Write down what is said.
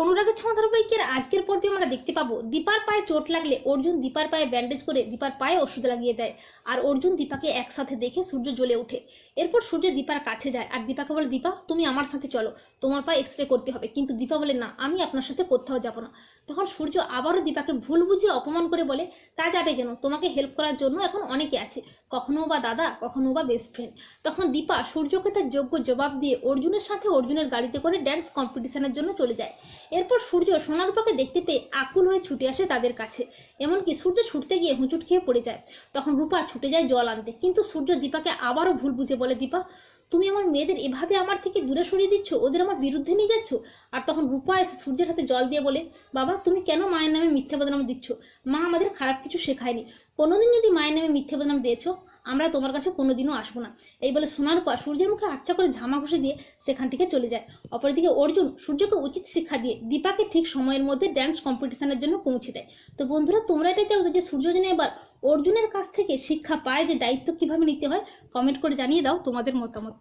অনুরাগের ছোঁয়া ধারাবাহিকের আজকের পর্বে আমরা দেখতে পাবো, দীপার পায়ে চোট লাগলে অর্জুন দীপার পায়ে ব্যান্ডেজ করে দীপার পায়ে ওষুধ লাগিয়ে দেয় আর অর্জুন দীপাকে একসাথে দেখে সূর্য জ্বলে ওঠে। এরপর সূর্য দীপার কাছে যায় আর দীপাকে বলে, দীপা, তুমি আমার সাথে চলো, তোমার পায়ে এক্স রে করতে হবে। কিন্তু দীপা বলে, না, আমি আপনার সাথে কোথাও যাব না। তখন সূর্য আবারও দীপাকে ভুল বুঝিয়ে অপমান করে বলে, তা যাবে কেন? তোমাকে হেল্প করার জন্য এখন অনেকে আছে, কখনো বা দাদা, কখনো বা বেস্ট ফ্রেন্ড তখন দীপা সূর্যকে তার যোগ্য জবাব দিয়ে অর্জুনের সাথে অর্জুনের গাড়িতে করে ড্যান্স কম্পিটিশনের জন্য চলে যায়। এরপর সূর্য সোনারূপাকে দেখতে পেয়ে আকুল হয়ে ছুটে আসে তাদের কাছে। এমনকি সূর্য ছুটতে গিয়ে হুঁচুট খেয়ে পড়ে যায়। তখন রূপা ছুটে যায় জল আনতে। কিন্তু সূর্য দীপাকে আবারও ভুল বুঝে বলে, দীপা তুমি আমার মেয়েদের এভাবে আমার থেকে দূরে সরিয়ে দিচ্ছ? ওদের আমার বিরুদ্ধে নিয়ে যাচ্ছ? আর তখন রূপা এসে সূর্যের হাতে জল দিয়ে বলে, বাবা, তুমি কেন মায়ের নামে মিথ্যা বদনাম দিচ্ছ? মা আমাদের খারাপ কিছু শেখায়নি। কোনোদিন যদি মায়ের নামে মিথ্যা বদনাম দিয়েছ, আমরা তোমার কাছে কোনোদিনও আসব না। এই বলে সোনার পর সূর্যের মুখে আচ্ছা করে ঝামা ঘষে দিয়ে সেখান থেকে চলে যায়। অপরদিকে অর্জুন সূর্যকে উচিত শিক্ষা দিয়ে দীপাকে ঠিক সময়ের মধ্যে ড্যান্স কম্পিটিশনের জন্য পৌঁছে দেয়। তো বন্ধুরা, তোমরা এটা চাও যে সূর্য যেন এবার অর্জুনের কাছ থেকে শিক্ষা পায় যে দায়িত্ব কীভাবে নিতে হয় কমেন্ট করে জানিয়ে দাও তোমাদের মতামত।